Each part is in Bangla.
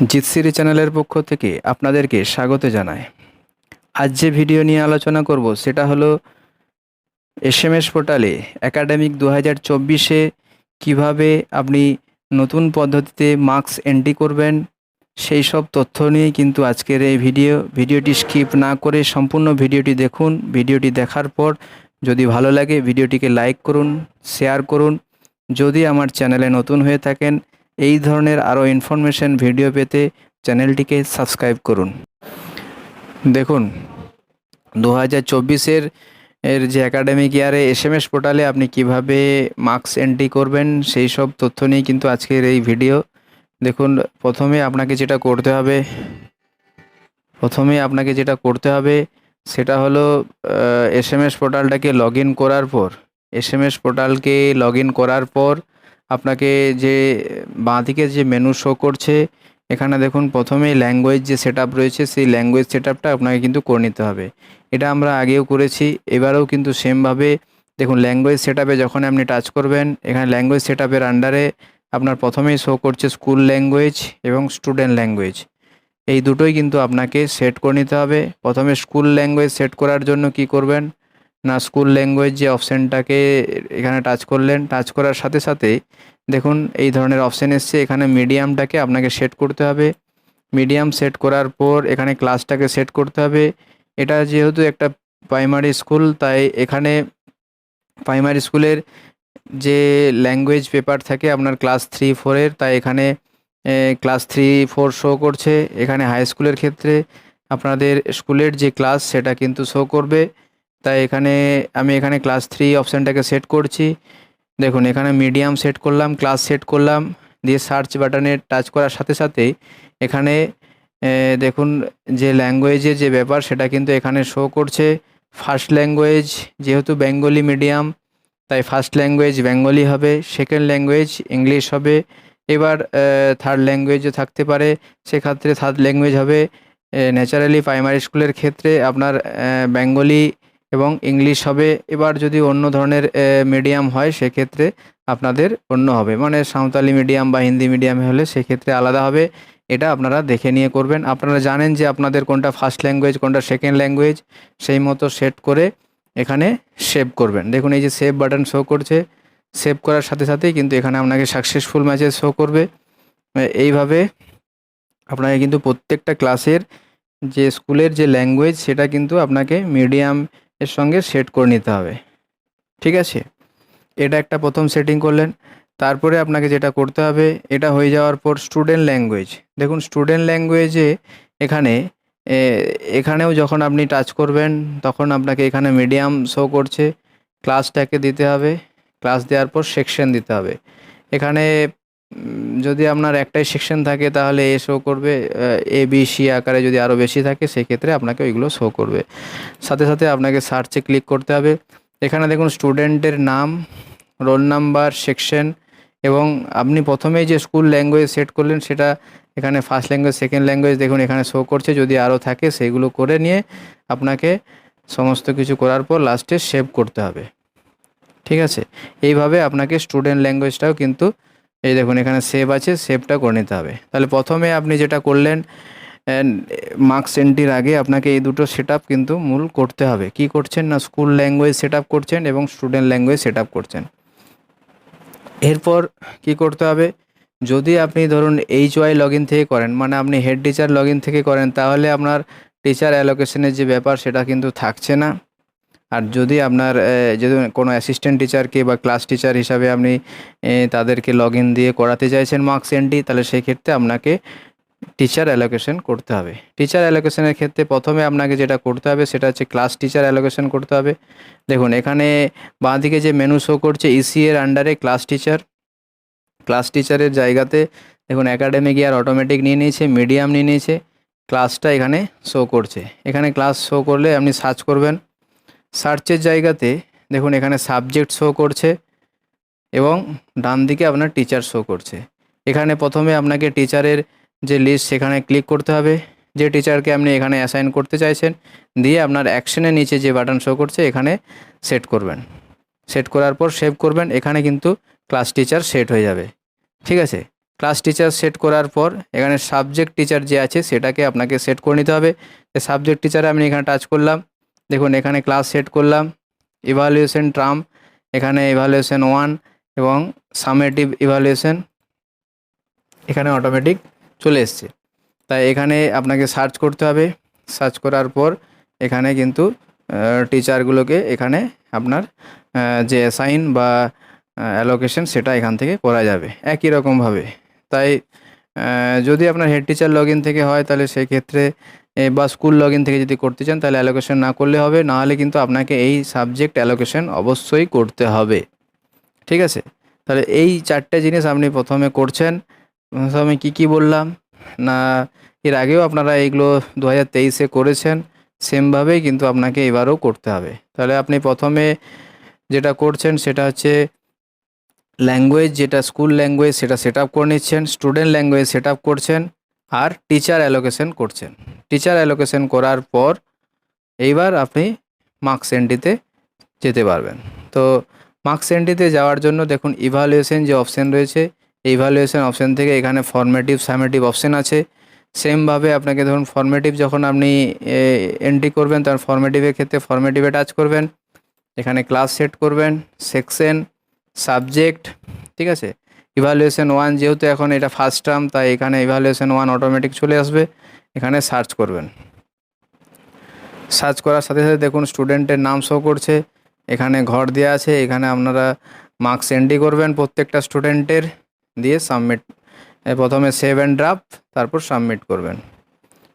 জিতসিরি চ্যানেলের পক্ষ থেকে আপনাদেরকে স্বাগত জানাই। আজ যে ভিডিও নিয়ে আলোচনা করব সেটা হলো এসএমএস পোর্টালে একাডেমিক দু হাজার চব্বিশে কীভাবে আপনি নতুন পদ্ধতিতে মার্কস এন্ট্রি করবেন, সেই সব তথ্য নিয়েই কিন্তু আজকের এই ভিডিও। ভিডিওটি স্কিপ না করে সম্পূর্ণ ভিডিওটি দেখুন। ভিডিওটি দেখার পর যদি ভালো লাগে ভিডিওটিকে লাইক করুন, শেয়ার করুন। যদি আমার চ্যানেলে নতুন হয়ে থাকেন এই ধরনের আরও ইনফরমেশন ভিডিও পেতে চ্যানেলটিকে সাবস্ক্রাইব করুন। দেখুন দু হাজার চব্বিশের এর যে একাডেমিক ইয়ারে এস এম এস পোর্টালে আপনি কীভাবে মার্কস এন্ট্রি করবেন, সেই সব তথ্য নিয়ে কিন্তু আজকের এই ভিডিও দেখুন, প্রথমে আপনাকে যেটা করতে হবে, প্রথমে আপনাকে যেটা করতে হবে, সেটা হলো এস এম এস পোর্টালটাকে লগ ইন করার পর এস এম এস পোর্টালকে লগ ইন করার পর আপনাকে যে বাঁ বাঁদিকে যে মেনু শো করছে, এখানে দেখুন প্রথমেই ল্যাঙ্গুয়েজ যে সেট রয়েছে, সেই ল্যাঙ্গুয়েজ সেট আপনাকে কিন্তু করে নিতে হবে। এটা আমরা আগেও করেছি, এবারেও কিন্তু সেমভাবে দেখুন ল্যাঙ্গুয়েজ সেট যখন আপনি টাচ করবেন, এখানে ল্যাঙ্গুয়েজ সেট আন্ডারে আপনার প্রথমেই শো করছে স্কুল ল্যাঙ্গুয়েজ এবং স্টুডেন্ট ল্যাঙ্গুয়েজ এই দুটোই কিন্তু আপনাকে সেট করে নিতে হবে। প্রথমে স্কুল ল্যাঙ্গুয়েজ সেট করার জন্য কি করবেন? না স্কুল ল্যাঙ্গুয়েজ যে অপশানটাকে এখানে টাচ করলেন টাচ করার সাথে সাথে দেখুন এই ধরনের অপশান এসছে। এখানে মিডিয়ামটাকে আপনাকে সেট করতে হবে। মিডিয়াম সেট করার পর এখানে ক্লাসটাকে সেট করতে হবে। এটা যেহেতু একটা প্রাইমারি স্কুল তাই এখানে প্রাইমারি স্কুলের যে ল্যাঙ্গুয়েজ পেপার থাকে, আপনার ক্লাস থ্রি ফোরের তাই এখানে ক্লাস থ্রি ফোর শো করছে। এখানে হাই স্কুলের ক্ষেত্রে আপনাদের স্কুলের যে ক্লাস সেটা কিন্তু শো করবে। তাই এখানে আমি এখানে ক্লাস থ্রি অপশানটাকে সেট করছি। দেখুন, এখানে মিডিয়াম সেট করলাম ক্লাস সেট করলাম, দিয়ে সার্চ বাটনে টাচ করার সাথে সাথেই এখানে দেখুন, যে ল্যাঙ্গুয়েজের যে ব্যাপার, সেটা কিন্তু এখানে শো করছে। ফার্স্ট ল্যাঙ্গুয়েজ যেহেতু বেঙ্গলি মিডিয়াম তাই ফার্স্ট ল্যাঙ্গুয়েজ বেঙ্গলি হবে সেকেন্ড ল্যাঙ্গুয়েজ ইংলিশ হবে। এবার থার্ড ল্যাঙ্গুয়েজও থাকতে পারে, সেক্ষেত্রে থার্ড ল্যাঙ্গুয়েজ হবে ন্যাচারালি প্রাইমারি স্কুলের ক্ষেত্রে আপনার বেঙ্গলি এবং ইংলিশ হবে। এবার যদি অন্য ধরনের মিডিয়াম হয়, সেক্ষেত্রে আপনাদের অন্য হবে। মানে সাঁওতালি মিডিয়াম বা হিন্দি মিডিয়ামে হলে সেক্ষেত্রে আলাদা হবে। এটা আপনারা দেখে নিয়ে করবেন। আপনারা জানেন যে আপনাদের কোনটা ফার্স্ট ল্যাঙ্গুয়েজ কোনটা সেকেন্ড ল্যাঙ্গুয়েজ সেই মতো সেট করে এখানে সেভ করবেন। দেখুন, এই যে সেভ বাটন শো করছে। সেভ করার সাথে সাথেই কিন্তু এখানে আপনাকে সাকসেসফুল ম্যাচেস শো করবে। এইভাবে আপনাকে কিন্তু প্রত্যেকটা ক্লাসের যে স্কুলের যে ল্যাঙ্গুয়েজ সেটা কিন্তু আপনাকে মিডিয়াম এর সঙ্গে সেট করে নিতে হবে। ঠিক আছে? এটা একটা প্রথম সেটিং করলেন। তারপরে আপনাকে যেটা করতে হবে, এটা হয়ে যাওয়ার পর স্টুডেন্ট ল্যাঙ্গুয়েজ দেখুন স্টুডেন্ট ল্যাঙ্গুয়েজে এখানে এখানেও যখন আপনি টাচ করবেন, তখন আপনাকে এখানে মিডিয়াম শো করছে। ক্লাসটাকে দিতে হবে। ক্লাস দেওয়ার পর সেকশন দিতে হবে। এখানে যদি আপনার একটাই সেকশন থাকে তাহলে এ শো করবে এ বি সি আকারে যদি আরও বেশি থাকে সেক্ষেত্রে আপনাকে ওইগুলো শো করবে। সাথে সাথে আপনাকে সার্চে ক্লিক করতে হবে। এখানে দেখুন স্টুডেন্টের নাম রোল নাম্বার সেকশন এবং আপনি প্রথমেই যে স্কুল ল্যাঙ্গুয়েজ সেট করলেন সেটা এখানে ফার্স্ট ল্যাঙ্গুয়েজ সেকেন্ড ল্যাঙ্গুয়েজ দেখুন এখানে শো করছে। যদি আরও থাকে সেইগুলো করে নিয়ে আপনাকে সমস্ত কিছু করার পর লাস্টে সেভ করতে হবে। ঠিক আছে? এইভাবে আপনাকে স্টুডেন্ট ল্যাঙ্গুয়েজটাও কিন্তু এই দেখুন, এখানে সেভ আছে সেভটা করে নিতে হবে। তাহলে প্রথমে আপনি যেটা করলেন মার্কস এন্ট্রির আগে আপনাকে এই দুটো সেট কিন্তু মূল করতে হবে। কি করছেন না? স্কুল ল্যাঙ্গুয়েজ সেট করছেন এবং স্টুডেন্ট ল্যাঙ্গুয়েজ সেট করছেন। এরপর কি করতে হবে? যদি আপনি ধরুন এইচ ওয়াই লগ থেকে করেন মানে আপনি হেড টিচার লগ থেকে করেন, তাহলে আপনার টিচার অ্যালোকেশনের যে ব্যাপার, সেটা কিন্তু থাকছে না। আর যদি আপনার যদি কোনো অ্যাসিস্ট্যান্ট টিচারকে বা ক্লাস টিচার হিসাবে আপনি তাদেরকে লগ দিয়ে করাতে চাইছেন মার্কস এন্ট্রি তাহলে সেক্ষেত্রে আপনাকে টিচার অ্যালোকেশন করতে হবে। টিচার অ্যালোকেশনের ক্ষেত্রে প্রথমে আপনাকে যেটা করতে হবে, সেটা হচ্ছে ক্লাস টিচার অ্যালোকেশন করতে হবে। দেখুন, এখানে বাঁদিকে যে মেনু শো করছে ইসি এর আন্ডারে ক্লাস টিচার ক্লাস টিচারের জায়গাতে দেখুন একাডেমিক ইয়ার অটোমেটিক নিয়ে নিয়েছে মিডিয়াম নিয়ে নিয়েছে ক্লাসটা এখানে শো করছে। এখানে ক্লাস শো করলে আপনি সার্চ করবেন। সার্চের জায়গাতে দেখুন এখানে সাবজেক্ট শো করছে এবং ডান দিকে আপনার টিচার শো করছে। এখানে প্রথমে আপনাকে টিচারের যে লিস্ট সেখানে ক্লিক করতে হবে। যে টিচারকে আপনি এখানে অ্যাসাইন করতে চাইছেন, দিয়ে আপনার অ্যাকশনের নিচে যে বাটন শো করছে, এখানে সেট করবেন। সেট করার পর সেভ করবেন, এখানে কিন্তু ক্লাস টিচার সেট হয়ে যাবে। ঠিক আছে? ক্লাস টিচার সেট করার পর এখানে সাবজেক্ট টিচার যে আছে, সেটাকে আপনাকে সেট করে নিতে হবে। সাবজেক্ট টিচারে আমি এখানে টাচ করলাম দেখুন, এখানে ক্লাস সেট করলাম ইভালুয়েশন ট্রাম এখানে ইভালুয়েশন ওয়ান এবং সামেটিভ ইভালুয়েশন এখানে অটোমেটিক চলে এসছে। তাই এখানে আপনাকে সার্চ করতে হবে। সার্চ করার পর এখানে কিন্তু টিচারগুলোকে এখানে আপনার যে অ্যাসাইন বা অ্যালোকেশন সেটা এখান থেকে করা যাবে। একই রকমভাবে তাই যদি আপনার হেড টিচার লগ থেকে হয়, তাহলে সেই ক্ষেত্রে বা স্কুল লগ থেকে যদি করতে চান, তাহলে অ্যালোকেশন না করলে হবে। না হলে কিন্তু আপনাকে এই সাবজেক্ট অ্যালোকেশন অবশ্যই করতে হবে। ঠিক আছে? তাহলে এই চারটে জিনিস আপনি প্রথমে করছেন। প্রথমে কি কি বললাম? না, এর আগেও আপনারা এইগুলো দু হাজার তেইশে করেছেন। সেমভাবেই কিন্তু আপনাকে এবারও করতে হবে। তাহলে আপনি প্রথমে যেটা করছেন, সেটা হচ্ছে ল্যাঙ্গুয়েজ যেটা স্কুল ল্যাঙ্গুয়েজ সেটা সেট আপ করে নিচ্ছেন স্টুডেন্ট ল্যাঙ্গুয়েজ সেট আপ করছেন, আর টিচার অ্যালোকেশন করছেন। টিচার অ্যালোকেশন করার পর, এইবার আপনি মার্কস এন্ট্রিতে যেতে পারবেন। তো মার্কস এন্ট্রিতে যাওয়ার জন্য দেখুন ইভালুয়েশন যে অপশন রয়েছে ইভালুয়েশন অপশন থেকে এখানে ফর্মেটিভ সামেটিভ অপশন আছে। সেমভাবে আপনাকে ধরুন ফর্মেটিভ যখন আপনি এন্ট্রি করবেন তখন ফর্মেটিভের ক্ষেত্রে ফর্মেটিভে টাচ করবেন। এখানে ক্লাস সেট করবেন সেকশন সাবজেক্ট, ঠিক আছে? ইভালুয়েশন ওয়ান যেহেতু এখন এটা ফার্স্ট টার্ম তাই এখানে ইভালুয়েশন ওয়ান অটোমেটিক চলে আসবে। এখানে সার্চ করবেন। সার্চ করার সাথে সাথে দেখুন স্টুডেন্টের নাম শো করছে। এখানে ঘর দেওয়া আছে, এখানে আপনারা মার্কস এন্ট্রি করবেন প্রত্যেকটা স্টুডেন্টের দিয়ে সাবমিট প্রথমে সেভ অ্যান্ড ড্রাফট তারপর সাবমিট করবেন।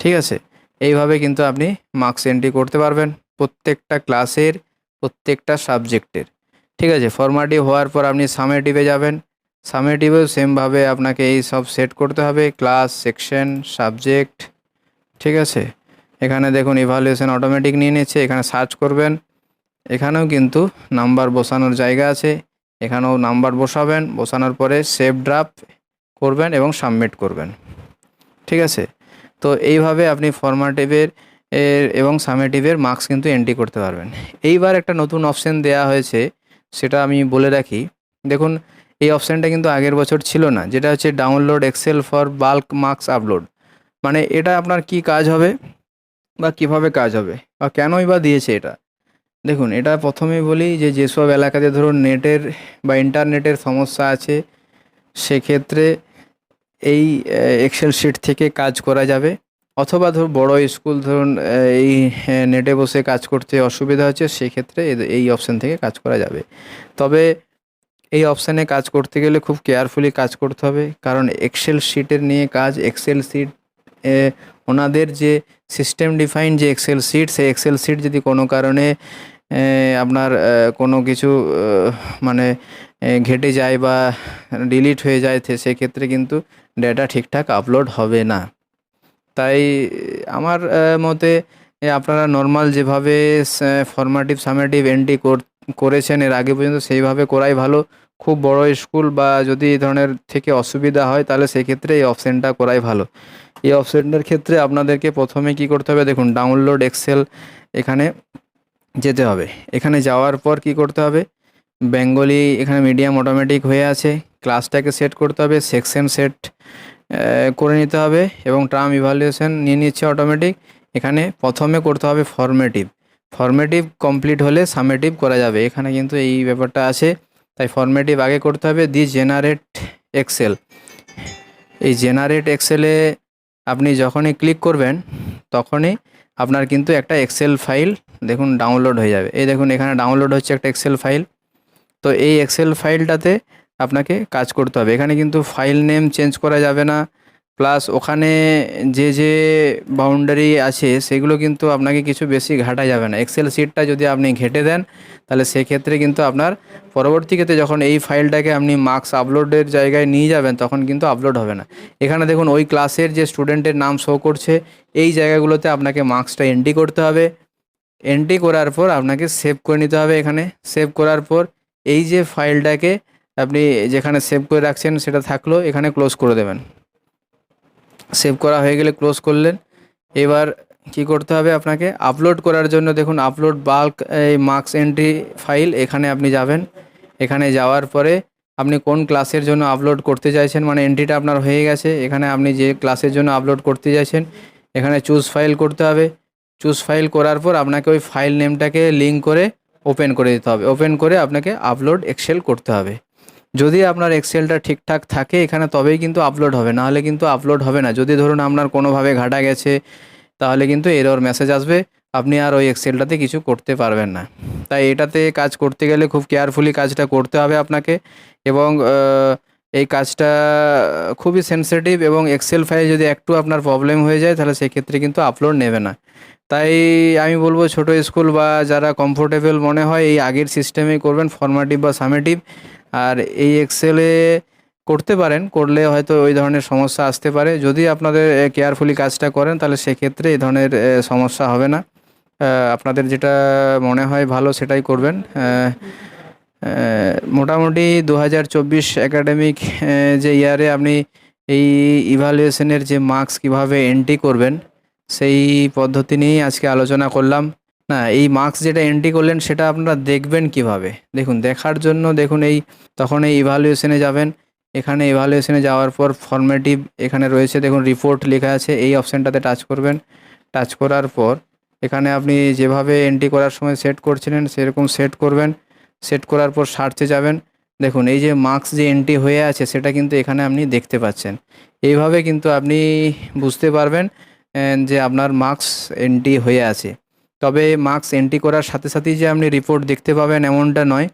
ঠিক আছে? এইভাবে কিন্তু আপনি মার্কস এন্ট্রি করতে পারবেন প্রত্যেকটা ক্লাসের প্রত্যেকটা সাবজেক্টের ঠিক আছে ফর্মাটিভ হওয়ার পর আপনি সামেটিভে যাবেন। সামেটিভেও সেমভাবে আপনাকে এই সব সেট করতে হবে ক্লাস সেকশন সাবজেক্ট ঠিক আছে? এখানে দেখুন ইভালুয়েশন অটোমেটিক নিয়ে নিচ্ছে, এখানে সার্চ করবেন। এখানেও কিন্তু নাম্বার বসানোর জায়গা আছে। এখানেও নাম্বার বসাবেন, বসানোর পরে সেভ ড্রাফট করবেন এবং সাবমিট করবেন। ঠিক আছে? তো এইভাবে আপনি ফর্মাটিভের এবং সামেটিভের মার্কস কিন্তু এন্ট্রি করতে পারবেন। এইবার একটা নতুন অপশন দেয়া হয়েছে সেটা আমি বলে রাখি। দেখুন, এই অপশানটা কিন্তু আগের বছর ছিল না, যেটা হচ্ছে download excel for bulk marks upload মানে এটা আপনার কি কাজ হবে বা কীভাবে কাজ হবে বা কেনই বা দিয়েছে এটা? দেখুন, এটা প্রথমেই বলি যে, যেসব এলাকাতে ধরুন নেটের বা ইন্টারনেটের সমস্যা আছে, সেক্ষেত্রে এই এক্সেল শিট থেকে কাজ করা যাবে। অথবা ধরুন বড় স্কুল ধরুন এই নেটে বসে কাজ করতে অসুবিধা হচ্ছে, সেক্ষেত্রে এই অপশান থেকে কাজ করা যাবে। তবে এই অপশানে কাজ করতে গেলে খুব কেয়ারফুলি কাজ করতে হবে, কারণ এক্সেল শিটের নিয়ে কাজ এক্সেল শিট ওনাদের যে সিস্টেম ডিফাইন যে এক্সেল শিট সেই এক্সেল শিট যদি কোনো কারণে আপনার কোনো কিছু মানে ঘেটে যায় বা ডিলিট হয়ে যায় সেক্ষেত্রে কিন্তু ডেটা ঠিকঠাক আপলোড হবে না। তাই, আমার মতে আপনারা নর্মাল যেভাবে ফর্মাটিভ সামেটিভ এন্ট্রি করেছেন, এর আগে পর্যন্ত সেইভাবে করাই ভালো। খুব বড় স্কুল বা যদি এই ধরনের থেকে অসুবিধা হয়, তাহলে সেক্ষেত্রে এই অপশানটা করাই ভালো। এই অপশানটার ক্ষেত্রে আপনাদেরকে প্রথমে কি করতে হবে? দেখুন ডাউনলোড এক্সেল এখানে যেতে হবে। এখানে যাওয়ার পর কি করতে হবে? বেঙ্গলি এখানে মিডিয়াম অটোমেটিক হয়ে আছে। ক্লাসটাকে সেট করতে হবে। সেকশন সেট করে নিতে হবে এবং টার্ম ইভালুয়েশন নিয়ে নিচ্ছে অটোমেটিক এখানে প্রথমে করতে হবে ফর্মেটিভ ফর্মেটিভ কমপ্লিট হলে সামেটিভ করা যাবে। এখানে কিন্তু এই ব্যাপারটা আছে। তাই ফর্মেটিভ আগে করতে হবে। দি জেনারেট এক্সেল এই জেনারেট এক্সেলে আপনি যখনই ক্লিক করবেন, তখনই আপনার কিন্তু একটা এক্সেল ফাইল দেখুন ডাউনলোড হয়ে যাবে। এই দেখুন এখানে ডাউনলোড হচ্ছে একটা এক্সেল ফাইল তো এই এক্সেল ফাইলটাতে আপনাকে কাজ করতে হবে। এখানে কিন্তু ফাইল নেম চেঞ্জ করা যাবে না। প্লাস ওখানে যে যে বাউন্ডারি আছে, সেগুলো কিন্তু আপনাকে কিছু বেশি ঘাটা যাবে না। এক্সেল শিটটা যদি আপনি ঘেটে দেন, তাহলে সেক্ষেত্রে কিন্তু আপনার পরবর্তী ক্ষেত্রে যখন এই ফাইলটাকে আপনি মার্কস আপলোডের জায়গায় নিয়ে যাবেন, তখন কিন্তু আপলোড হবে না। এখানে দেখুন, ওই ক্লাসের যে স্টুডেন্টের নাম শো করছে, এই জায়গাগুলোতে আপনাকে মার্কসটা এন্ট্রি করতে হবে। এন্ট্রি করার পর আপনাকে সেভ করে নিতে হবে এখানে। সেভ করার পর এই যে ফাইলটাকে আপনি যেখানে সেভ করে রাখছেন সেটা থাকল এখানে ক্লোজ করে দেবেন। সেভ করা হয়ে গেলে ক্লোজ করলেন। এবার কি করতে হবে আপনাকে? আপলোড করার জন্য দেখুন আপলোড বাল্ক এই মার্কস এন্ট্রি ফাইল এখানে আপনি যাবেন। এখানে যাওয়ার পরে আপনি কোন ক্লাসের জন্য আপলোড করতে চাইছেন মানে এন্ট্রিটা আপনার হয়ে গেছে, এখানে আপনি যে ক্লাসের জন্য আপলোড করতে চাইছেন, এখানে চুজ ফাইল করতে হবে। চুজ ফাইল করার পর আপনাকে ওই ফাইল নেমটাকে লিঙ্ক করে ওপেন করে দিতে হবে। ওপেন করে আপনাকে আপলোড এক্সেল করতে হবে। যদি আপনার এক্সেলটা ঠিকঠাক থাকে এখানে তবেই কিন্তু আপলোড হবে, নাহলে কিন্তু আপলোড হবে না। যদি ধরুন আপনার কোনোভাবে ঘাটা গেছে, তাহলে কিন্তু এরর মেসেজ আসবে, আপনি আর ওই এক্সেলটাতে কিছু করতে পারবেন না। তাই এটাতে কাজ করতে গেলে খুব কেয়ারফুলি কাজটা করতে হবে আপনাকে এবং এই কাজটা খুবই সেনসিটিভ এবং এক্সেল ফাইল যদি একটু আপনার প্রবলেম হয়ে যায়, তাহলে সেক্ষেত্রে কিন্তু আপলোড নেবে না। তাই আমি বলব ছোট স্কুল বা যারা কমফোর্টেবল মনে হয়, এই আগের সিস্টেমেই করবেন ফর্মাটিভ বা সামেটিভ আর এই এক্সেলে করতে পারেন, করলে হয়তো ওই ধরনের সমস্যা আসতে পারে। যদি আপনাদের কেয়ারফুলি কাজটা করেন, তাহলে সেক্ষেত্রে এই ধরনের সমস্যা হবে না। আপনাদের যেটা মনে হয় ভালো সেটাই করবেন। মোটামুটি দু হাজার চব্বিশ একাডেমিক যে ইয়ারে আপনি এই ইভালুয়েশনের যে মার্কস কীভাবে এন্ট্রি করবেন, সেই পদ্ধতি নিয়েই আজকে আলোচনা করলাম। না, এই মার্কস যেটা এন্ট্রি করলেন সেটা আপনারা দেখবেন কীভাবে? দেখুন, দেখার জন্য দেখুন এই, তখন এই ইভালুয়েশনে যাবেন। এখানে ইভালুয়েশনে যাওয়ার পর ফর্মেটিভ এখানে রয়েছে, দেখুন রিপোর্ট লেখা আছে, এই অপশানটাতে টাচ করবেন। টাচ করার পর এখানে আপনি যেভাবে এন্ট্রি করার সময় সেট করছিলেন, সেরকম সেট করবেন। সেট করার পর সার্চে যাবেন। দেখুন, এই যে মার্কস যে এন্ট্রি হয়ে আছে, সেটা কিন্তু এখানে আপনি দেখতে পাচ্ছেন। এইভাবে কিন্তু আপনি বুঝতে পারবেন যে আপনার মার্কস এন্ট্রি হয়ে আছে। তবে মার্কস এন্ট্রি করার সাথে সাথেই যে আপনি রিপোর্ট দেখতে পাবেন এমনটা নয়।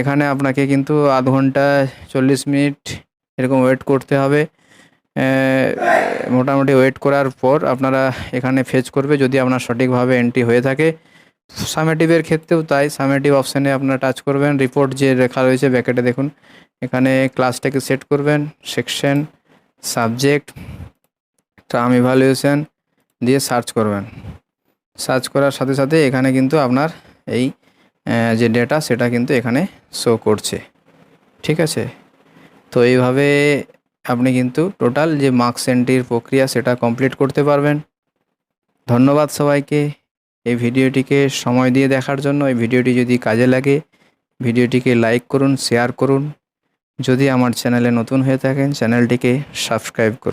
এখানে আপনাকে কিন্তু আধ ঘণ্টা চল্লিশ মিনিট এরকম ওয়েট করতে হবে। মোটামুটি ওয়েট করার পর আপনারা এখানে ফেচ করবে যদি আপনার সঠিকভাবে এন্ট্রি হয়ে থাকে। সামেটিভের ক্ষেত্রেও তাই সামেটিভ অপশানে আপনারা টাচ করবেন। রিপোর্ট যে লেখা রয়েছে ব্যাকেটে দেখুন। এখানে ক্লাসটাকে সেট করবেন। সেকশন সাবজেক্ট টার্ম ইভালুয়েশন দিয়ে সার্চ করবেন। সার্চ করার সাথে সাথে এখানে কিন্তু আপনার এই যে ডেটা সেটা কিন্তু এখানে শো করছে। ঠিক আছে? তো এইভাবে আপনি কিন্তু টোটাল যে মার্কস এন্ট্রির প্রক্রিয়া সেটা কমপ্লিট করতে পারবেন। ধন্যবাদ সবাইকে। এই ভিডিওটিকে সময় দিয়ে দেখার জন্য, এই ভিডিওটি যদি কাজে লাগে, ভিডিওটিকে লাইক করুন শেয়ার করুন। যদি আমার চ্যানেলে নতুন হয়ে থাকেন চ্যানেলটিকে সাবস্ক্রাইব করুন।